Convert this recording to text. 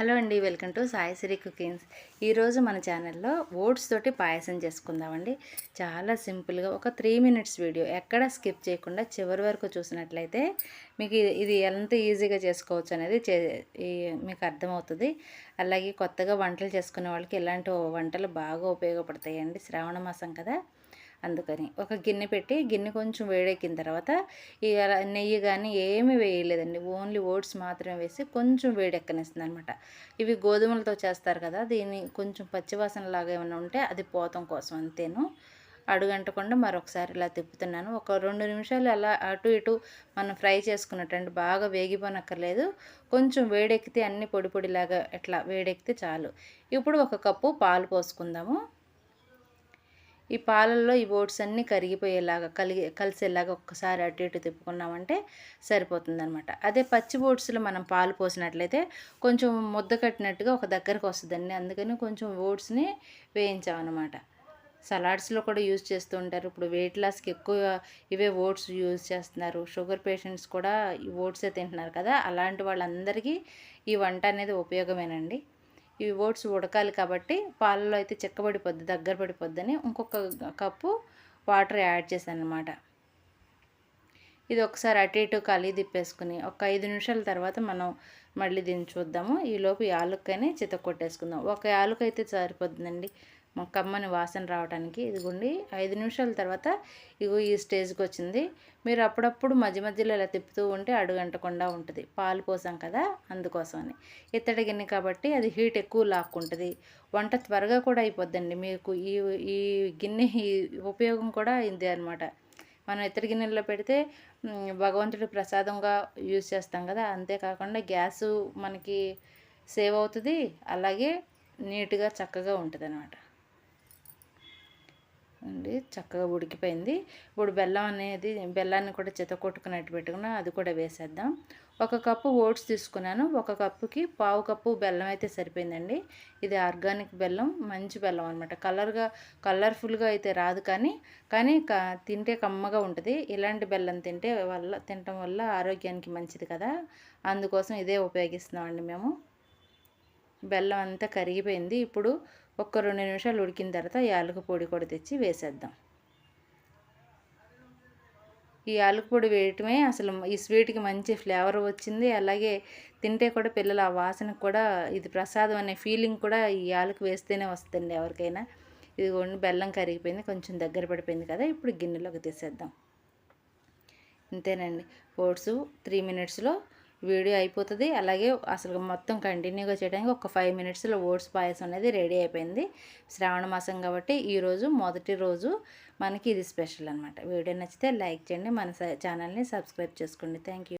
Hello అండి welcome to Saisri cookings. ఈరోజు మన ఛానల్లో ఓట్స్ తోటి పాయసం చేసుకుందామండి. చాలా సింపుల్గా ఒక త్రీ మినిట్స్ వీడియో ఎక్కడ స్కిప్ చేయకుండా చివరి వరకు చూసినట్లయితే మీకు ఇది- ఇది ఎంత ఈజీగా చేసుకోవచ్చు అనేది చే ఈ- మీకు అర్థమవుతుంది. అలాగే కొత్తగా వంటలు చేసుకునే వాళ్ళకి ఇలాంటి వంటలు బాగా ఉపయోగపడతాయండి. శ్రావణ మాసం కదా. అందుకని ఒక గిన్నె పెట్టి గిన్నె కొంచెం వేడెక్కిన తర్వాత ఇక అలా నెయ్యి కానీ ఏమీ వేయలేదండి. ఓన్లీ ఓట్స్ మాత్రమే వేసి కొంచెం వేడెక్కనిస్తుంది అనమాట ఇవి గోధుమలతో చేస్తారు కదా దీన్ని కొంచెం పచ్చివాసన లాగా ఏమైనా ఉంటే అది పోతం కోసం అంతేను. అడుగంటకుండా మరొకసారి ఇలా తిప్పుతున్నాను. ఒక రెండు నిమిషాలు అలా అటు ఇటు మనం ఫ్రై చేసుకున్నట్టు బాగా వేగిపోనక్కర్లేదు. కొంచెం వేడెక్కితే అన్ని పొడి పొడిలాగా ఇట్లా వేడెక్కితే చాలు. ఇప్పుడు ఒక కప్పు పాలు పోసుకుందాము. ఈ పాలల్లో ఈ ఓట్స్ అన్నీ కరిగిపోయేలాగా కలిగి కలిసేలాగా ఒక్కసారి అటు ఇటు తిప్పుకున్నామంటే సరిపోతుంది అనమాట అదే పచ్చి ఓట్స్లో మనం పాలు పోసినట్లయితే కొంచెం ముద్ద కట్టినట్టుగా ఒక దగ్గరకు వస్తుందండి. అందుకని కొంచెం ఓట్స్ని వేయించామన్నమాట. సలాడ్స్లో కూడా యూజ్ చేస్తూ ఉంటారు. ఇప్పుడు వెయిట్ లాస్కి ఎక్కువ ఇవే ఓట్స్ యూజ్ చేస్తున్నారు. షుగర్ పేషెంట్స్ కూడా ఈ ఓట్సే తింటున్నారు కదా. అలాంటి వాళ్ళందరికీ ఈ వంట అనేది ఉపయోగమేనండి. ఇవి ఓట్స్ ఉడకాలి కాబట్టి పాలలో అయితే చిక్కబడిపోద్ది దగ్గర పడిపోద్దని ఇంకొక కప్పు వాటర్ యాడ్ చేశాను అనమాట ఇది ఒకసారి అటు ఇటు కలిగి తిప్పేసుకుని ఒక ఐదు నిమిషాల తర్వాత మనం మళ్ళీ దీన్ని చూద్దాము. ఈలోపు యాలుక్కనే చిత కొట్టేసుకుందాం ఒక యాలుక అయితే సరిపోతుందండి. కమ్మని వాసన రావడానికి ఇదిగోండి ఐదు నిమిషాల తర్వాత ఇగో ఈ స్టేజ్కి వచ్చింది. మీరు అప్పుడప్పుడు మధ్య మధ్యలో ఇలా తిప్పుతూ ఉంటే అడుగంటకుండా ఉంటుంది. పాలు పోసాం కదా అందుకోసమని. ఇత్తడి గిన్నె కాబట్టి అది హీట్ ఎక్కువ లాక్కుంటుంది. వంట త్వరగా కూడా అయిపోద్దండి. మీకు ఈ ఈ గిన్నె ఉపయోగం కూడా ఇదే అనమాట మనం ఇత్తడి గిన్నెల్లో పెడితే భగవంతుడి ప్రసాదంగా యూజ్ చేస్తాం కదా. అంతేకాకుండా గ్యాసు మనకి సేవ్ అవుతుంది. అలాగే నీట్గా చక్కగా ఉంటుంది అనమాట అండి చక్కగా ఉడికిపోయింది. ఇప్పుడు బెల్లం అనేది బెల్లాన్ని కూడా చిత కొట్టుకున్నట్టు పెట్టుకున్నా అది కూడా వేసేద్దాం. ఒక కప్పు ఓట్స్ తీసుకున్నాను. ఒక కప్పుకి పావు కప్పు బెల్లం అయితే సరిపోయిందండి. ఇది ఆర్గానిక్ బెల్లం మంచి బెల్లం అనమాట కలర్గా కలర్ఫుల్గా అయితే రాదు కానీ కానీ క తింటే కమ్మగా ఉంటుంది. ఇలాంటి బెల్లం తింటే వల్ల తినటం వల్ల ఆరోగ్యానికి మంచిది కదా. అందుకోసం ఇదే ఉపయోగిస్తున్నామండి మేము. బెల్లం అంతా కరిగిపోయింది. ఇప్పుడు ఒక్క రెండు నిమిషాలు ఉడికిన తర్వాత యాలక పొడి కూడా తెచ్చి వేసేద్దాం. ఈ యాలక పొడి వేయటమే అసలు ఈ స్వీట్కి మంచి ఫ్లేవర్ వచ్చింది. అలాగే తింటే కూడా పిల్లలు ఆ వాసనకు కూడా ఇది ప్రసాదం అనే ఫీలింగ్ కూడా ఈ యాలకు వేస్తేనే వస్తుంది ఎవరికైనా. ఇదిగోండి బెల్లం కరిగిపోయింది కొంచెం దగ్గర పడిపోయింది కదా ఇప్పుడు గిన్నెలోకి తీసేద్దాం. అంతేనండి ఓట్స్ త్రీ మినిట్స్లో వీడియో అయిపోతుంది. అలాగే అసలు మొత్తం కంటిన్యూగా చేయడానికి ఒక ఫైవ్ మినిట్స్లో ఓట్స్ పాయసం అనేది రెడీ అయిపోయింది. శ్రావణ మాసం కాబట్టి ఈరోజు మొదటి రోజు మనకి ఇది స్పెషల్ అనమాట వీడియో నచ్చితే లైక్ చేయండి. మన ఛానల్ని సబ్స్క్రైబ్ చేసుకోండి. Thank you